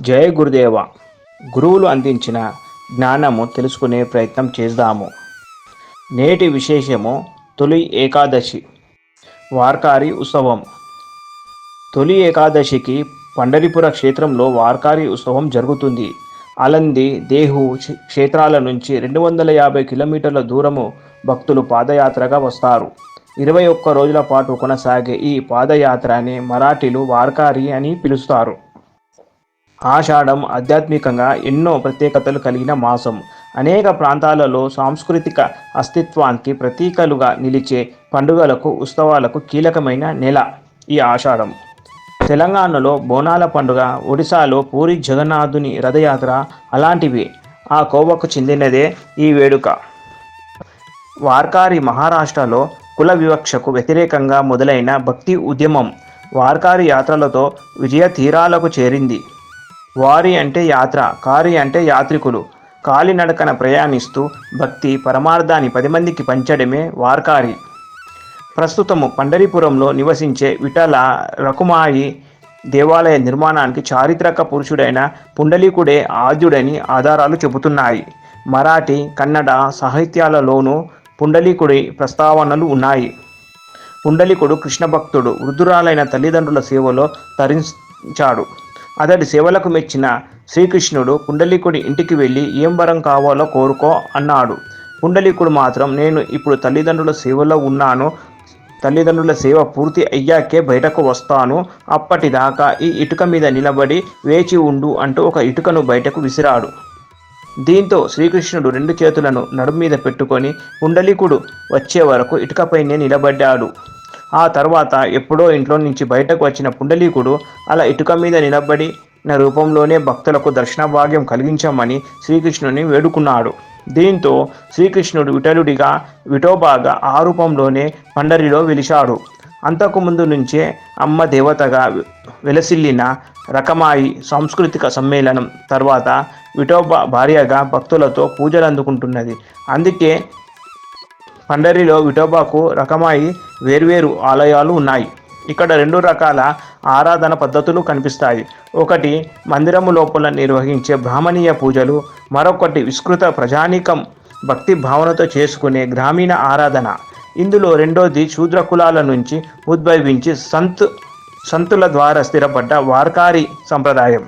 జయ గురుదేవ గురువులు అందించిన జ్ఞానము తెలుసుకునే ప్రయత్నం చేద్దాము. నేటి విశేషము తొలి ఏకాదశి వార్కారి ఉత్సవం. తొలి ఏకాదశికి పండరిపుర క్షేత్రంలో వార్కారి ఉత్సవం జరుగుతుంది. అలంది దేహు క్షేత్రాల నుంచి రెండు వందల యాభై కిలోమీటర్ల దూరము భక్తులు పాదయాత్రగా వస్తారు. ఇరవై ఒక్క రోజుల పాటు కొనసాగే ఈ పాదయాత్రని మరాఠీలు వార్కారి అని పిలుస్తారు. ఆషాఢం ఆధ్యాత్మికంగా ఎన్నో ప్రత్యేకతలు కలిగిన మాసం. అనేక ప్రాంతాలలో సాంస్కృతిక అస్తిత్వానికి ప్రతీకలుగా నిలిచే పండుగలకు ఉత్సవాలకు కీలకమైన నెల ఈ ఆషాఢం. తెలంగాణలో బోనాల పండుగ ఒడిశాలో పూరి జగన్నాథుని రథయాత్ర అలాంటివి ఆ కోవకు చెందినదే ఈ వేడుక. వార్కారి మహారాష్ట్రలో కుల వివక్షకు వ్యతిరేకంగా మొదలైన భక్తి ఉద్యమం వార్కారి యాత్రలతో విజయ తీరాలకు చేరింది. వారి అంటే యాత్ర కారి అంటే యాత్రికులు. కాలినడకన ప్రయాణిస్తూ భక్తి పరమార్థాన్ని పది మందికి పంచడమే వార్కారి. ప్రస్తుతము పండరీపురంలో నివసించే విఠల రకుమాయి దేవాలయ నిర్మాణానికి చారిత్రక పురుషుడైన పుండలీకుడే ఆద్యుడని ఆధారాలు చెబుతున్నాయి. మరాఠీ కన్నడ సాహిత్యాలలోనూ పుండలీకుడి ప్రస్తావనలు ఉన్నాయి. పుండలికుడు కృష్ణ భక్తుడు వృద్ధురాలైన తల్లిదండ్రుల సేవలో తరించాడు. అతడి సేవలకు మెచ్చిన శ్రీకృష్ణుడు పుండలీకుడి ఇంటికి వెళ్ళి ఏం వరం కావాలో కోరుకో అన్నాడు. పుండలీకుడు మాత్రం నేను ఇప్పుడు తల్లిదండ్రుల సేవలో ఉన్నాను. తల్లిదండ్రుల సేవ పూర్తి అయ్యాకే బయటకు వస్తాను. అప్పటిదాకా ఈ ఇటుక మీద నిలబడి వేచి ఉండు అంటూ ఒక ఇటుకను బయటకు విసిరాడు. దీంతో శ్రీకృష్ణుడు రెండు చేతులను నడుము మీద పెట్టుకొని పుండలీకుడు వచ్చే వరకు ఇటుకపైనే నిలబడ్డాడు. ఆ తర్వాత ఎప్పుడో ఇంట్లో నుంచి బయటకు వచ్చిన పుండలీకుడు అలా ఇటుక మీద నిలబడిన రూపంలోనే భక్తులకు దర్శన భాగ్యం కలిగించమని శ్రీకృష్ణుని వేడుకున్నాడు. దీంతో శ్రీకృష్ణుడు విఠలుడిగా విఠోబాగా ఆ రూపంలోనే పండరిలో వెలిశాడు. అంతకుముందు నుంచే అమ్మ దేవతగా వెలసిల్లిన రకమాయి సాంస్కృతిక సమ్మేళనం తర్వాత విఠోబా భార్యగా భక్తులతో పూజలు అందుకుంటున్నది అందుకే పండరిలో విఠోబాకు రకమాయి వేర్వేరు ఆలయాలు ఉన్నాయి. ఇక్కడ రెండు రకాల ఆరాధన పద్ధతులు కనిపిస్తాయి. ఒకటి మందిరము లోపల నిర్వహించే బ్రాహ్మణీయ పూజలు. మరొకటి విస్తృత ప్రజానీకం భక్తి భావనతో చేసుకునే గ్రామీణ ఆరాధన. ఇందులో రెండోది శూద్ర కులాల నుంచి ఉద్భవించి సంత్ సంతుల ద్వారా స్థిరపడ్డ వార్కారి సంప్రదాయం.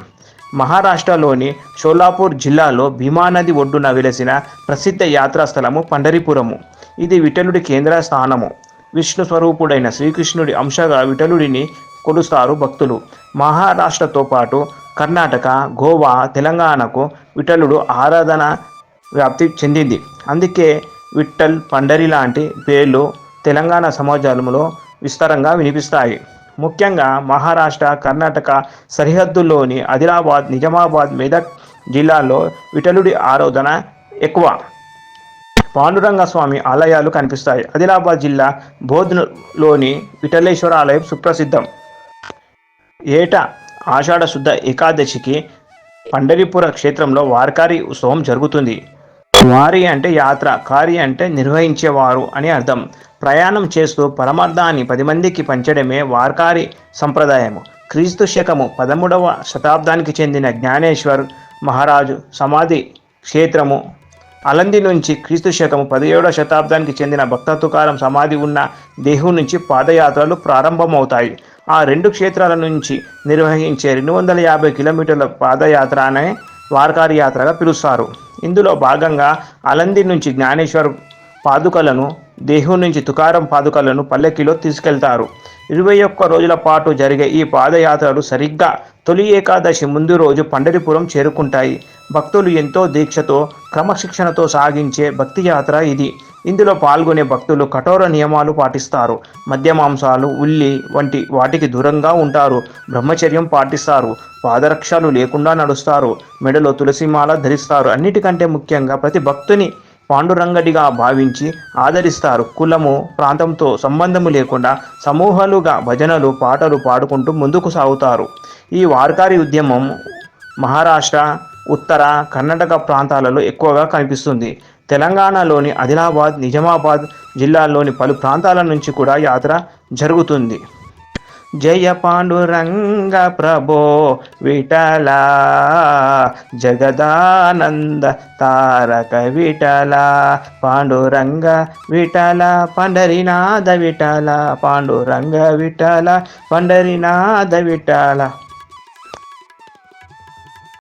మహారాష్ట్రలోని షోలాపూర్ జిల్లాలో భీమా నది ఒడ్డున వెలసిన ప్రసిద్ధ యాత్రాస్థలము పండరిపురము. ఇది విఠలుడి కేంద్ర స్థానము. విష్ణు స్వరూపుడైన శ్రీకృష్ణుడి అంశగా విఠలుడిని కొలుస్తారు భక్తులు. మహారాష్ట్రతో పాటు కర్ణాటక గోవా తెలంగాణకు విఠలుడు ఆరాధన వ్యాప్తి చెందింది. అందుకే విఠల్ పండరి లాంటి పేర్లు తెలంగాణ సమాజంలో విస్తారంగా వినిపిస్తాయి. ముఖ్యంగా మహారాష్ట్ర కర్ణాటక సరిహద్దుల్లోని ఆదిలాబాద్ నిజామాబాద్ మెదక్ జిల్లాల్లో విఠలుడి ఆరాధన ఎక్కువ. పాండురంగ స్వామి ఆలయాలు కనిపిస్తాయి. ఆదిలాబాద్ జిల్లా బోధ్లోని విఠలేశ్వర ఆలయం సుప్రసిద్ధం. ఏటా ఆషాఢ శుద్ధ ఏకాదశికి పండరిపుర క్షేత్రంలో వార్కారి ఉత్సవం జరుగుతుంది. వారి అంటే యాత్ర కారి అంటే నిర్వహించేవారు అని అర్థం. ప్రయాణం చేస్తూ పరమార్థాన్ని పది మందికి పంచడమే వార్కారి సంప్రదాయము. క్రీస్తు శకము పదమూడవ శతాబ్దానికి చెందిన జ్ఞానేశ్వర్ మహారాజు సమాధి క్షేత్రము అలంది నుంచి క్రీస్తు శకము పదిహేడవ శతాబ్దానికి చెందిన భక్త తుకారం సమాధి ఉన్న దేహు నుంచి పాదయాత్రలు ప్రారంభమవుతాయి. ఆ రెండు క్షేత్రాల నుంచి నిర్వహించే రెండు వందల యాభై కిలోమీటర్ల పాదయాత్ర అనే వార్కారి యాత్రగా పిలుస్తారు. ఇందులో భాగంగా అలంది నుంచి జ్ఞానేశ్వర్ పాదుకలను దేహు నుంచి తుకారం పాదుకలను పల్లెకిలో తీసుకెళ్తారు. ఇరవై ఒక్క రోజుల పాటు జరిగే ఈ పాదయాత్రలు సరిగ్గా తొలి ఏకాదశి ముందు రోజు పండరిపురం చేరుకుంటాయి. భక్తులు ఎంతో దీక్షతో క్రమశిక్షణతో సాగించే భక్తి యాత్ర ఇది. ఇందులో పాల్గొనే భక్తులు కఠోర నియమాలు పాటిస్తారు. మద్య మాంసాలు ఉల్లి వంటి వాటికి దూరంగా ఉంటారు. బ్రహ్మచర్యం పాటిస్తారు. పాదరక్షలు లేకుండా నడుస్తారు. మెడలో తులసిమాల ధరిస్తారు. అన్నిటికంటే ముఖ్యంగా ప్రతి భక్తుని పాండురంగడిగా భావించి ఆదరిస్తారు. కులము ప్రాంతంతో సంబంధము లేకుండా సమూహాలుగా భజనలు పాటలు పాడుకుంటూ ముందుకు సాగుతారు. ఈ వార్కారి ఉద్యమం మహారాష్ట్ర ఉత్తర కర్ణాటక ప్రాంతాలలో ఎక్కువగా కనిపిస్తుంది. తెలంగాణలోని ఆదిలాబాద్ నిజామాబాద్ జిల్లాల్లోని పలు ప్రాంతాల నుంచి కూడా యాత్ర జరుగుతుంది. జయ పాండురంగ ప్రభో విఠల జగదానంద తారక విఠల పాండురంగ విఠల పండరినాథ విఠల పాండురంగ విఠల పండరినాథ విఠల.